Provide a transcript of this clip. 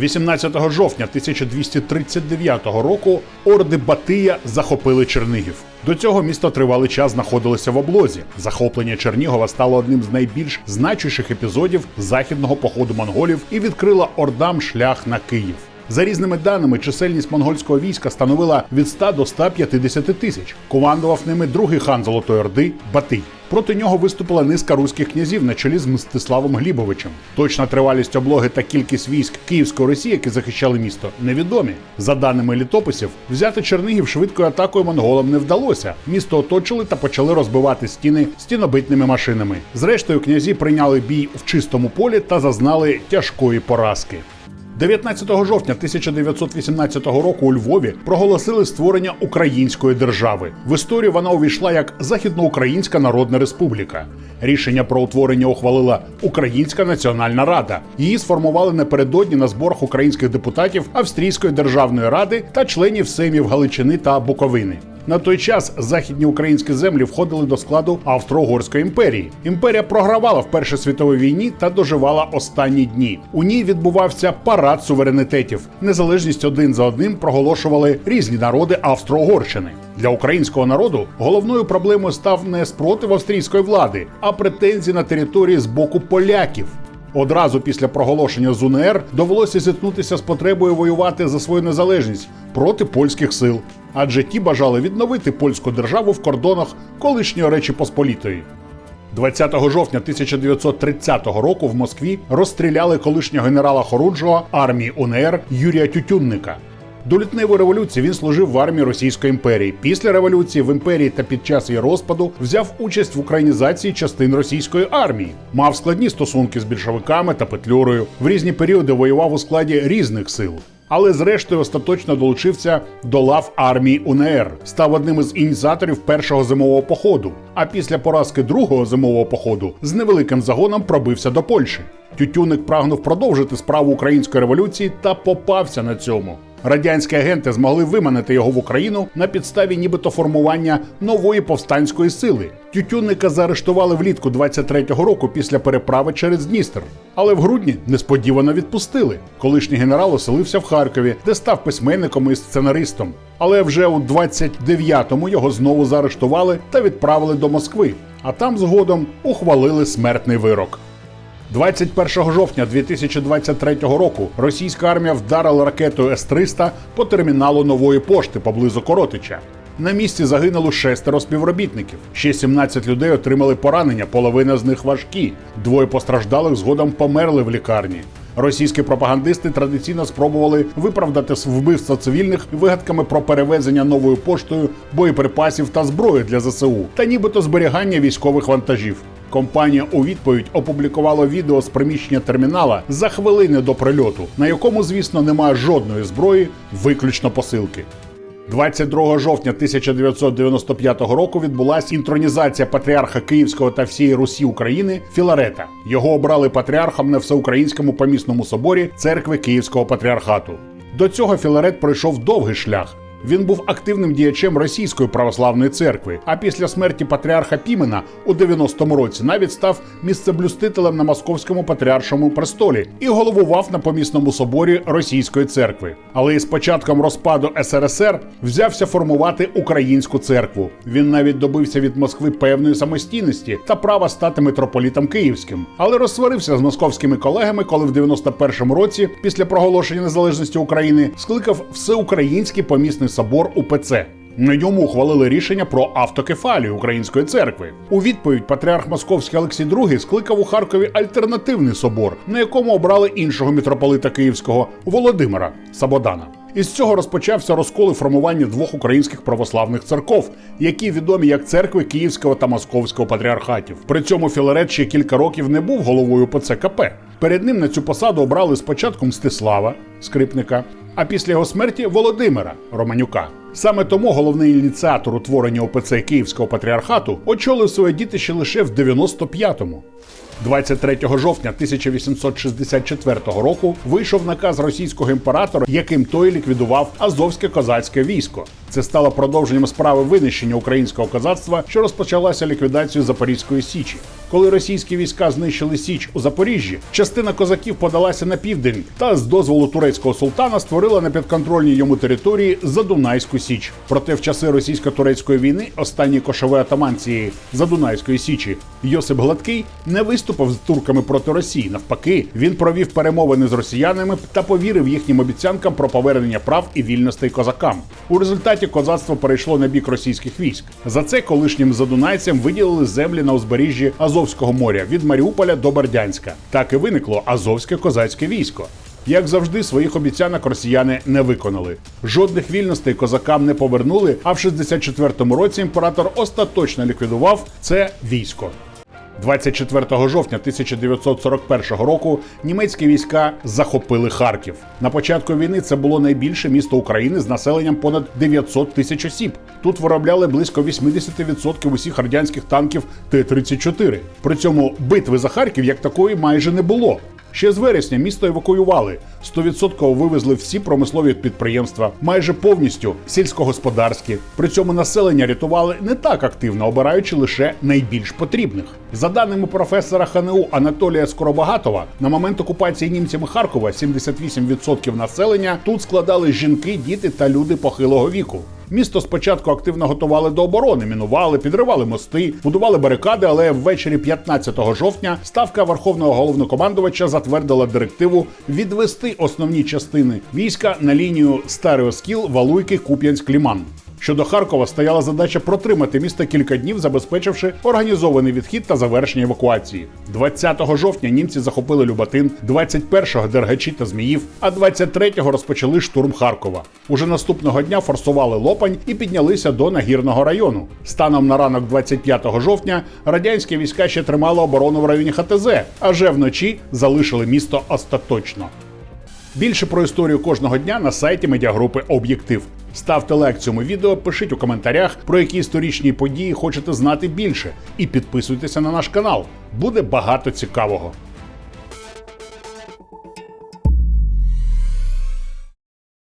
18 жовтня 1239 року орди Батия захопили Чернігів. До цього місто тривалий час знаходилося в облозі. Захоплення Чернігова стало одним з найбільш значущих епізодів західного походу монголів і відкрило ордам шлях на Київ. За різними даними, чисельність монгольського війська становила від 100 до 150 тисяч. Командував ними другий хан Золотої Орди Батий. Проти нього виступила низка руських князів на чолі з Мстиславом Глібовичем. Точна тривалість облоги та кількість військ Київської Росії, які захищали місто, невідомі. За даними літописів, взяти Чернігів швидкою атакою монголам не вдалося. Місто оточили та почали розбивати стіни стінобитними машинами. Зрештою, князі прийняли бій в чистому полі та зазнали тяжкої поразки. 19 жовтня 1918 року у Львові проголосили створення української держави. В історію вона увійшла як Західноукраїнська Народна Республіка. Рішення про утворення ухвалила Українська Національна Рада. Її сформували напередодні на зборах українських депутатів Австрійської державної ради та членів Сеймів Галичини та Буковини. На той час західні українські землі входили до складу Австро-Угорської імперії. Імперія програвала в Першій світовій війні та доживала останні дні. У ній відбувався парад суверенітетів. Незалежність один за одним проголошували різні народи Австро-Угорщини. Для українського народу головною проблемою став не спротив австрійської влади, а претензії на території з боку поляків. Одразу після проголошення з УНР довелося зіткнутися з потребою воювати за свою незалежність проти польських сил, адже ті бажали відновити польську державу в кордонах колишньої Речі Посполітої. 20 жовтня 1930 року в Москві розстріляли колишнього генерала Хоруджого армії УНР Юрія Тютюнника. До лютневої революції він служив в армії Російської імперії. Після революції в імперії та під час її розпаду взяв участь в українізації частин російської армії, мав складні стосунки з більшовиками та петлюрою. В різні періоди воював у складі різних сил. Але зрештою остаточно долучився до лав армії УНР, став одним із ініціаторів першого зимового походу. А після поразки другого зимового походу з невеликим загоном пробився до Польщі. Тютюник прагнув продовжити справу української революції та попався на цьому. Радянські агенти змогли виманити його в Україну на підставі нібито формування нової повстанської сили. Тютюнника заарештували влітку 23-го року після переправи через Дністер. Але в грудні несподівано відпустили. Колишній генерал оселився в Харкові, де став письменником і сценаристом. Але вже у 29-му його знову заарештували та відправили до Москви. А там згодом ухвалили смертний вирок. 21 жовтня 2023 року російська армія вдарила ракетою С-300 по терміналу нової пошти поблизу Коротича. На місці загинуло шестеро співробітників. Ще 17 людей отримали поранення, половина з них важкі. Двоє постраждалих згодом померли в лікарні. Російські пропагандисти традиційно спробували виправдати вбивство цивільних вигадками про перевезення новою поштою боєприпасів та зброї для ЗСУ та нібито зберігання військових вантажів. Компанія у відповідь опублікувала відео з приміщення термінала за хвилини до прильоту, на якому, звісно, немає жодної зброї, виключно посилки. 22 жовтня 1995 року відбулася інтронізація патріарха Київського та всієї Русі України Філарета. Його обрали патріархом на всеукраїнському помісному соборі церкви Київського патріархату. До цього Філарет пройшов довгий шлях. Він був активним діячем Російської православної церкви, а після смерті патріарха Пімена у 90-му році навіть став місцеблюстителем на московському патріаршому престолі і головував на помісному соборі Російської церкви. Але із початком розпаду СРСР взявся формувати українську церкву. Він навіть добився від Москви певної самостійності та права стати митрополітом київським, але розсварився з московськими колегами, коли в 91-му році, після проголошення незалежності України, скликав всеукраїнський помісний собор УПЦ. На ньому ухвалили рішення про автокефалію Української церкви. У відповідь патріарх Московський Олексій II скликав у Харкові альтернативний собор, на якому обрали іншого митрополита Київського Володимира Сабодана. Із цього розпочався розкол і формування двох українських православних церков, які відомі як церкви Київського та Московського патріархатів. При цьому Філарет ще кілька років не був головою ПЦКП. Перед ним на цю посаду обрали спочатку Мстислава Скрипника, а після його смерті Володимира Романюка. Саме тому головний ініціатор утворення ОПЦ Київського патріархату очолив своє дітище лише в 95-му. 23 жовтня 1864 року вийшов наказ російського імператора, яким той ліквідував азовське козацьке військо. Це стало продовженням справи винищення українського козацтва, що розпочалася ліквідацією Запорізької січі. Коли російські війська знищили Січ у Запоріжжі, частина козаків подалася на південь та з дозволу турецького султана створила на підконтрольній йому території Задунайську Січ. Проте в часи російсько-турецької війни останній кошовий атаман цієї Задунайської Січі Йосип Гладкий не виступив з турками проти Росії. Навпаки, він провів перемовини з росіянами та повірив їхнім обіцянкам про повернення прав і вільностей козакам. У результаті козацтво перейшло на бік російських військ. За це колишнім задунайцям виділили землі на узбережжі Азовського моря від Маріуполя до Бердянська. Так і виникло Азовське козацьке військо. Як завжди, своїх обіцянок росіяни не виконали. Жодних вільностей козакам не повернули. А в 64-му році імператор остаточно ліквідував це військо. 24 жовтня 1941 року німецькі війська захопили Харків. На початку війни це було найбільше місто України з населенням понад 900 тисяч осіб. Тут виробляли близько 80% усіх радянських танків Т-34. При цьому битви за Харків як такої майже не було. Ще з вересня місто евакуювали. 100% вивезли всі промислові підприємства, майже повністю сільськогосподарські. При цьому населення рятували не так активно, обираючи лише найбільш потрібних. За даними професора ХНУ Анатолія Скоробагатова, на момент окупації німцями Харкова 78% населення тут складали жінки, діти та люди похилого віку. Місто спочатку активно готували до оборони, мінували, підривали мости, будували барикади, але ввечері 15 жовтня ставка верховного головнокомандувача затвердила директиву відвести основні частини війська на лінію Старий Оскіл, Валуйки, Куп'янськ, Ліман. Щодо Харкова стояла задача протримати місто кілька днів, забезпечивши організований відхід та завершення евакуації. 20 жовтня німці захопили Любатин, 21-го Дергачі та Зміїв, а 23-го розпочали штурм Харкова. Уже наступного дня форсували Лопань і піднялися до нагірного району. Станом на ранок 25 жовтня радянські війська ще тримали оборону в районі ХТЗ, а вже вночі залишили місто остаточно. Більше про історію кожного дня на сайті медіагрупи Об'єктив. Ставте лайк цьому відео, пишіть у коментарях, про які історичні події хочете знати більше, і підписуйтеся на наш канал. Буде багато цікавого.